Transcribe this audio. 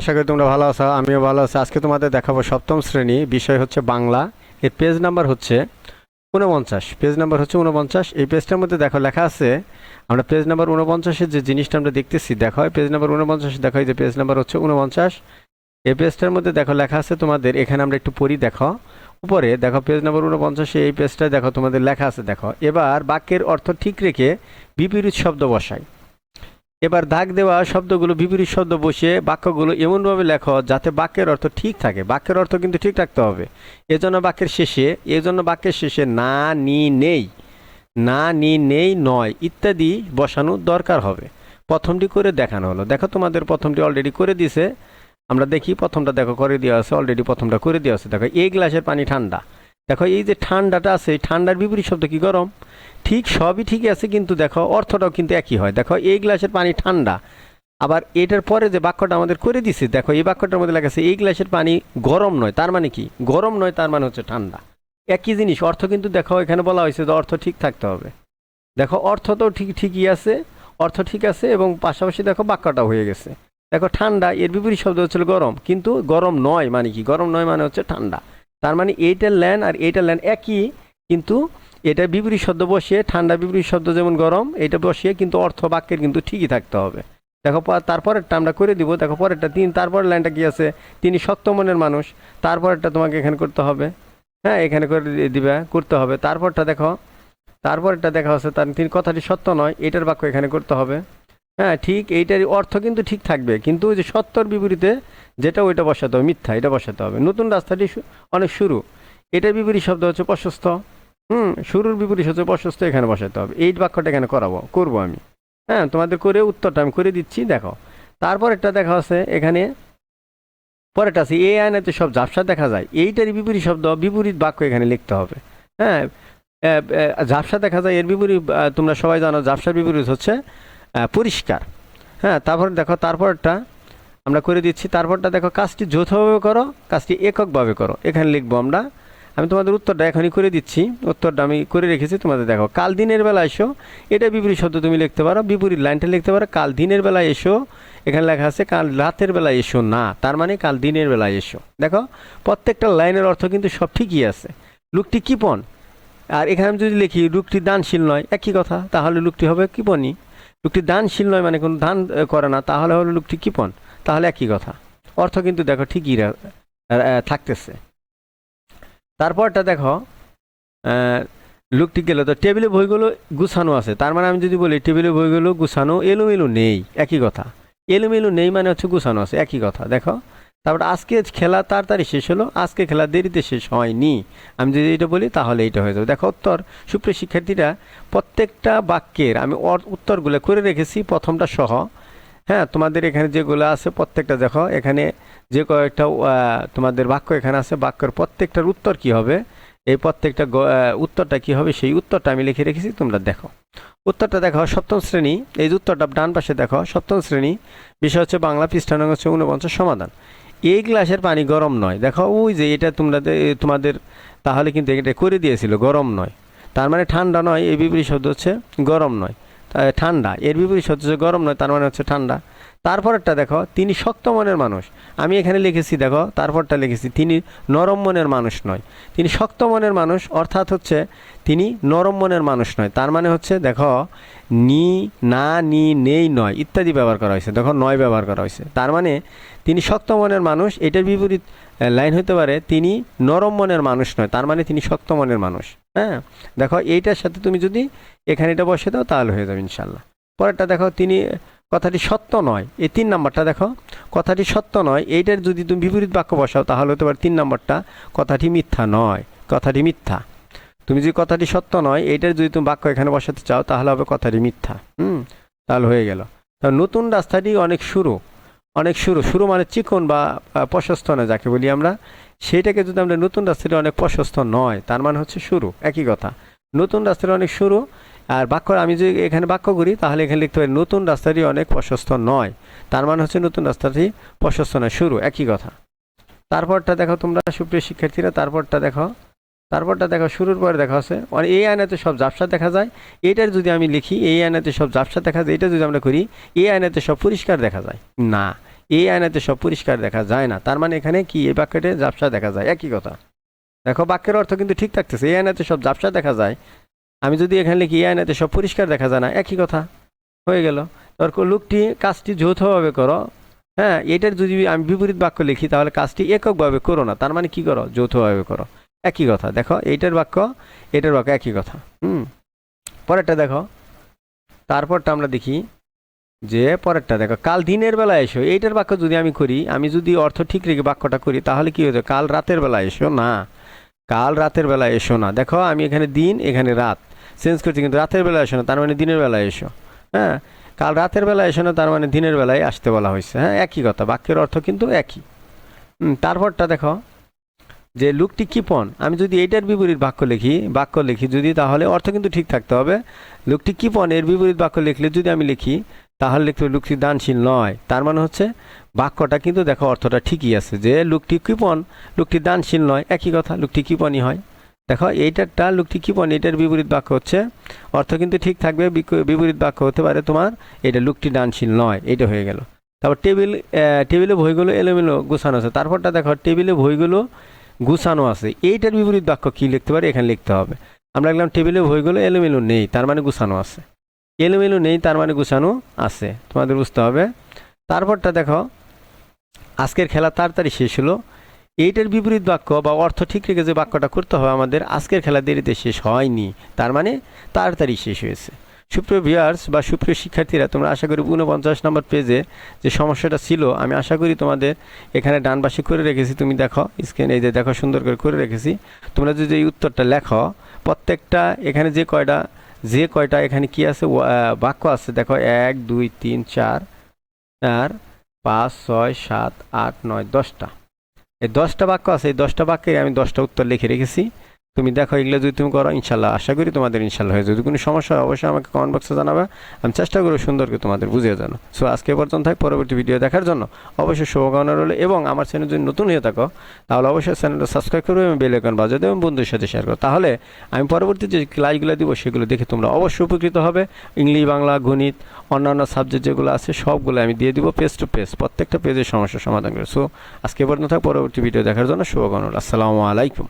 আশা করি তোমরা ভালো আছো, আমিও ভালো আছি। আজকে তোমাদের দেখাবো সপ্তম শ্রেণি, বিষয় হচ্ছে বাংলা। এর পেজ নাম্বার হচ্ছে উনপঞ্চাশ পেজ নাম্বার হচ্ছে উনপঞ্চাশ এই পেজটার মধ্যে দেখো লেখা আছে, আমরা পেজ নাম্বার উনপঞ্চাশের যে জিনিসটা আমরা দেখতেছি, দেখো পেজ নাম্বার উনপঞ্চাশ দেখো যে পেজ নাম্বার হচ্ছে উনপঞ্চাশ এই পেজটার মধ্যে দেখো লেখা আছে তোমাদের, এখানে আমরা একটু পড়ি, দেখো। উপরে দেখো পেজ নাম্বার উনপঞ্চাশে এই পেজটা দেখো তোমাদের লেখা আছে, দেখো। এবার বাক্যের অর্থ ঠিক রেখে বিপরীত শব্দ বসাই। এবার দাগ দেওয়া শব্দগুলো বিপরীত শব্দ বসিয়ে বাক্যগুলো এমনভাবে লেখো যাতে বাক্যের অর্থ ঠিক থাকে। বাক্যের অর্থ কিন্তু ঠিক থাকতে হবে। এজন্য বাক্যের শেষে, এজন্য বাক্যের শেষে না, নি, নেই, না, নি, নেই, নয় ইত্যাদি বসানো দরকার হবে। প্রথমটি করে দেখানো হলো। দেখো তোমাদের প্রথমটি অলরেডি করে দিছে আমরা দেখি প্রথমটা দেখো করে দেওয়া আছে অলরেডি প্রথমটা করে দেওয়া আছে। দেখো, এই গ্লাসের পানি ঠান্ডা। দেখো, এই যে ঠান্ডাটা আছে, এই ঠান্ডার বিপরীত শব্দ কি গরম? ঠিক সবই ঠিকই আছে, কিন্তু দেখো, অর্থটাও কিন্তু একই হয়। দেখো, এই গ্লাসের পানি ঠান্ডা। আবার এটার পরে যে বাক্যটা আমাদের করে দিছে, দেখো, এই বাক্যটার মধ্যে লেখা আছে, এই গ্লাসের পানি গরম নয়, তার মানে কি? গরম নয়, তার মানে হচ্ছে ঠান্ডা। একই জিনিস, অর্থ কিন্তু দেখো, এখানে বলা হয়েছে যে অর্থ ঠিক থাকতে হবে। দেখো, অর্থ তো ঠিক, ঠিকই আছে, অর্থ ঠিক আছে এবং পাশাপাশি দেখো বাক্যটা হয়ে গেছে। দেখো, ঠান্ডা, এর বিপরীত শব্দ হচ্ছিল গরম, কিন্তু গরম নয় মানে কি? গরম নয় মানে হচ্ছে ঠান্ডা। তার মানে এইটার ল্যান আর এইটার ল্যান একই, কিন্তু এটা বিপরীত শব্দ বসিয়ে, ঠান্ডা বিপরীত শব্দ যেমন গরম, এটা বসিয়ে কিন্তু অর্থ বাক্যের কিন্তু ঠিকই থাকতে হবে। দেখো তারপরেরটা আমরা করে দিব। দেখো, পরেরটা তিন, তারপর লাইনটা কি আছে? তিনি শক্ত মনের মানুষ। তারপরেরটা তোমাকে এখানে করতে হবে। হ্যাঁ এখানে করে দিবে, করতে হবে। তারপরটা দেখো, তারপরেরটা দেখা হচ্ছে তার তিনি কথাটি সত্য নয়, এটার বাক্য এখানে করতে হবে। হ্যাঁ ঠিক এইটার অর্থ কিন্তু ঠিক থাকবে। কিন্তু ওই যে সত্যর বিপরীতে যেটা ওইটা বসাতে হবে মিথ্যা এটা বসাতে হবে। নতুন রাস্তাটি অনেক শুরু। এটার বিপরীত শব্দ হচ্ছে প্রশস্ত। হুম শুরুর বিপরীত হচ্ছে প্রশস্ত এখানে বসাতে হবে। এই বাক্যটা এখানে করাবো করব আমি। হ্যাঁ তোমাদের করে উত্তরটা আমি করে দিচ্ছি দেখো। তারপর একটা দেখা আছে এখানে পরেরটা আছে এই আয়নাতে সব ঝাপসা দেখা যায় এইটারই বিপরীত শব্দ বিপরীত বাক্য এখানে লিখতে হবে। হ্যাঁ এ, এ, ঝাপসা দেখা যায় এর বিপরীত তোমরা সবাই জানো ঝাপসার বিপরীত হচ্ছে পরিষ্কার। হ্যাঁ তারপর দেখো, তারপরটা আমরা করে দিচ্ছি। তারপরটা দেখো, কাজটি যৌথভাবে করো, কাজটি এককভাবে করো। এখানে লিখব আমরা। আমি তোমাদের উত্তরটা এখনই করে দিচ্ছি। উত্তরটা আমি করে রেখেছি। তোমাদের দেখো, কাল দিনের বেলা এসো। এটা বিপরীত শব্দ তুমি লিখতে পারো। বিপরীত লাইনটা লিখতে পারো। কাল দিনের বেলায় এসো। এখানে লেখা আছে, কাল রাতের বেলায় এসো না। তার মানে কাল দিনের বেলায় এসো। দেখো, প্রত্যেকটা লাইনের অর্থ কিন্তু সব ঠিকই আছে। লুকটি কিপন। আর এখানে আমি যদি লিখি, লুকটি দানশীল নয়। একই কথা। তাহলে লুকটি হবে কিপনই। লোকটি দানশীল নয় মানে কোনো দান করে না, তাহলে হলো লোকটি কৃপণ। তাহলে একই কথা। অর্থ কিন্তু দেখো ঠিকই থাকতেছে। তারপরটা দেখো লোকটি গেলে। তো টেবিলে বইগুলো গুছানো আছে। তার মানে আমি যদি বলি টেবিলে বইগুলো গুছানো এলোমেলো নেই, একই কথা। এলোমেলো নেই মানে হচ্ছে গুছানো আছে, একই কথা। দেখো তারপর আজকে খেলা তাড়াতাড়ি শেষ হলো, আজকে খেলা দেরিতে শেষ হয়নি। আমি যদি এটা বলি, তাহলে এটা হয়ে যাবে। দেখো, উত্তর। সুপ্রিয় শিক্ষার্থীরা, প্রত্যেকটা বাক্যের আমি উত্তরগুলো করে রেখেছি, প্রথমটা সহ। হ্যাঁ তোমাদের এখানে যেগুলো আছে, প্রত্যেকটা দেখো, এখানে যে কয়েকটা তোমাদের বাক্য এখানে আছে, বাক্যের প্রত্যেকটার উত্তর কি হবে? এই প্রত্যেকটা উত্তরটা কি হবে? সেই উত্তরটা আমি লিখে রেখেছি, তোমরা দেখো। উত্তরটা দেখো, সপ্তম শ্রেণি। এই উত্তরটা ডান পাশে দেখো, সপ্তম শ্রেণি। বিষয় হচ্ছে বাংলা পৃষ্ঠা হচ্ছে ঊনপঞ্চাশ সমাধান। এই গ্লাসের পানি গরম নয়। দেখো, ওই যে এটা তোমরা তোমাদের তাহলে কিন্তু এটা করে দিয়েছিল, গরম নয়। তার মানে ঠান্ডা নয়, এর বিপরীত শব্দ হচ্ছে গরম নয়। ঠান্ডা, এর বিপরীত শব্দ হচ্ছে গরম নয়, তার মানে হচ্ছে ঠান্ডা। তারপরেরটা দেখো, তিনি শক্ত মনের মানুষ। আমি এখানে লিখেছি, দেখো, তারপরটা লিখেছি, তিনি নরম মনের মানুষ নয়। তিনি শক্ত মনের মানুষ, অর্থাৎ হচ্ছে তিনি নরম মনের মানুষ নয়। তার মানে হচ্ছে, দেখো, নি, না, নি, নেই, নয়, ইত্যাদি ব্যবহার করা হয়েছে। দেখো, নয় ব্যবহার করা হয়েছে। তার মানে তিনি শক্ত মনের মানুষ, এটার বিপরীত লাইন হতে পারে, তিনি নরম মনের মানুষ নয়। তার মানে তিনি শক্ত মনের মানুষ। হ্যাঁ? দেখো, এইটার সাথে তুমি যদি এখানে এটা বসে দাও, তাহলে হয়ে যাবে ইনশাল্লাহ পরেরটা দেখো, তিনি কথাটি সত্য নয়। এই তিন নাম্বারটা দেখো। কথাটি সত্য নয়। এইটার যদি তুমি বিপরীত বাক্য বসাও, তাহলে হতে পারে তিন নাম্বারটা কথাটি মিথ্যা নয়। কথাটি মিথ্যা। তুমি যদি কথাটি সত্য নয়, এইটার যদি তুমি বাক্য এখানে বসাতে চাও, তাহলে হবে কথাটি মিথ্যা। হুম? তাহলে হয়ে গেল। নতুন রাস্তাটি অনেক শুরু। অনেক শুরু। শুরু মানে চিকন বা প্রশস্ত নয় যাকে বলি আমরা। সেটাকে যদি আমরা নতুন রাস্তাটি অনেক প্রশস্ত নয়, তার মানে হচ্ছে শুরু। একই কথা। নতুন রাস্তাটি অনেক শুরু। আর বাক্য আমি যদি এখানে বাক্য করি, তাহলে এখানে লিখতে পারি, নতুন রাস্তাটি অনেক প্রশস্ত নয়। তার মানে হচ্ছে নতুন রাস্তাটি প্রশস্ত নয়, শুরু, একই কথা। তারপরটা দেখো তোমরা সুপ্রিয় শিক্ষার্থীরা, তারপরটা দেখো তারপরটা দেখো, শুরুর পরে দেখা আছে মানে এই আয়নাতে সব ঝাপসা দেখা যায়। এটার যদি আমি লিখি, এই আয়নাতে সব ঝাপসা দেখা যায়, এটা যদি আমরা করি, এই আয়নাতে সব পরিষ্কার দেখা যায়। না, এই আয়নাতে সব পরিষ্কার দেখা যায় না। তার মানে এখানে কি, এই বাক্যতে ঝাপসা দেখা যায়, একই কথা। দেখো, বাক্যের অর্থ কিন্তু ঠিক থাকতেছে, এই আয়নাতে সব ঝাপসা দেখা যায় আমি যদি এখানে লিখি এই আয়নাতে সব পরিষ্কার দেখা যায় না। একই কথা। হয়ে গেল। তোর লোকটি কাজটি যৌথভাবে করো। হ্যাঁ এটার যদি আমি বিপরীত বাক্য লিখি, তাহলে কাজটি এককভাবে করো না। তার মানে কি করো? যৌথভাবে করো। একই কথা। দেখো, এইটার বাক্য, এটার বাক্য একই কথা। হুম? পরেরটা দেখো। তারপরটা আমরা দেখি যে, পরেরটা দেখো, কাল দিনের বেলা এসো। এইটার বাক্য যদি আমি করি, আমি যদি অর্থ ঠিক রেখে বাক্যটা করি, তাহলে কি হতো কাল রাতের বেলা এসো? না। কাল রাতের বেলা এসো না। দেখো, আমি এখানে দিন, এখানে রাত। চেঞ্জ করছি, কিন্তু রাতের বেলা এসো না, তার মানে দিনের বেলা এসো। হ্যাঁ? কাল রাতের বেলা এসো না, তার মানে দিনের বেলায় আসতে বলা হয়েছে। হ্যাঁ একই কথা, বাক্যের অর্থ কিন্তু একই। তারপরটা দেখো, যে লুকটি কিপন আমি যদি এইটার বিপরীত বাক্য লিখি বাক্য লিখি যদি, তাহলে অর্থ কিন্তু ঠিক থাকতে হবে। লুকটি কিপন এর বিপরীত বাক্য লিখলে যদি আমি লিখি তাহলে লিখতে লুকটি দানশীল নয়। তার মানে হচ্ছে, বাক্যটা কিন্তু দেখো অর্থটা ঠিকই আছে যে লুকটি কিপন লুকটি দানশীল নয়, একই কথা, লুকটি কিপনই হয়। দেখো, এইটারটা লুকটি কিপন এটার বিপরীত বাক্য হচ্ছে, অর্থ কিন্তু ঠিক থাকবে বিপরীত বাক্য হতে পারে তোমার, এটা লুকটি দানশীল নয় এটা হয়ে গেল। তারপর টেবিল টেবিলে বইগুলো এলোমেলো গুছানো আছে। তারপরটা দেখো, টেবিলে বইগুলো গুছানো আছে। এইটার বিপরীত বাক্য কি লিখতে পারি? এখানে লিখতে হবে। আমরা লিখলাম টেবিলে বইগুলো এলোমেলো নেই, তার মানে গুছানো আছে। এলোমেলো নেই, তার মানে গুছানো আছে। তোমাদের বুঝতে হবে। তারপরটা দেখো, আজকের খেলা তাড়াতাড়ি শেষ হলো। এইটার বিপরীত বাক্য বা অর্থ ঠিক রেখে যে বাক্যটা করতে হবে আমাদের, আজকের খেলা দেরিতে শেষ হয়নি। তার মানে তাড়াতাড়ি শেষ হয়েছে। সুপ্রিয় ভিউয়ার্স বা সুপ্রিয় শিক্ষার্থীরা, তোমরা আশা করি ঊনপঞ্চাশ নম্বর পেজে যে সমস্যাটা ছিল, আমি আশা করি তোমাদের এখানে ডান পাশে করে রেখেছি। তুমি দেখো স্ক্রিন এই যে দেখো, সুন্দর করে করে রেখেছি। তোমরা যদি এই উত্তরটা লেখো, প্রত্যেকটা এখানে যে কয়টা যে কয়টা এখানে কি আছে? বাক্য আছে। দেখো, এক, দুই, তিন, চার চার, পাঁচ, ছয়, সাত, আট, নয়, দশটা। এই দশটা বাক্য আছে। এই দশটা বাক্যে আমি দশটা উত্তর লিখে রেখেছি। তুমি দেখো, এগুলো যদি তুমি করো, ইনশাল্লাহ আশা করি তোমাদের ইনশাল্লাহ হয়ে যদি কোনো সমস্যা হয়, অবশ্যই আমাকে কমেন্ট বক্সে জানাবে। আমি চেষ্টা করব সুন্দর করে তোমাদের বুঝিয়ে জানো। সো আজকে পর্যন্ত থাক। পরবর্তী ভিডিও দেখার জন্য অবশ্যই শুভকামনা রইল এবং আমার চ্যানেল যদি নতুন হয়ে থাকো, তাহলে অবশ্যই চ্যানেলটা সাবস্ক্রাইব করবে এবং বেল আইকন বাজাতে এবং বন্ধুর সাথে শেয়ার করো। তাহলে আমি পরবর্তী যে ক্লাসগুলো দিব, সেগুলো দেখে তোমরা অবশ্যই উপকৃত হবে। ইংলিশ, বাংলা, গণিত, অন্যান্য সাবজেক্ট যেগুলো আছে, সবগুলো আমি দিয়ে দিব পেজ টু পেজ প্রত্যেকটা পেজের সমস্যার সমাধান করে। সো আজকে পর্যন্ত থাক। পরবর্তী ভিডিও দেখার জন্য শুভকামনা। আসসালামু আলাইকুম।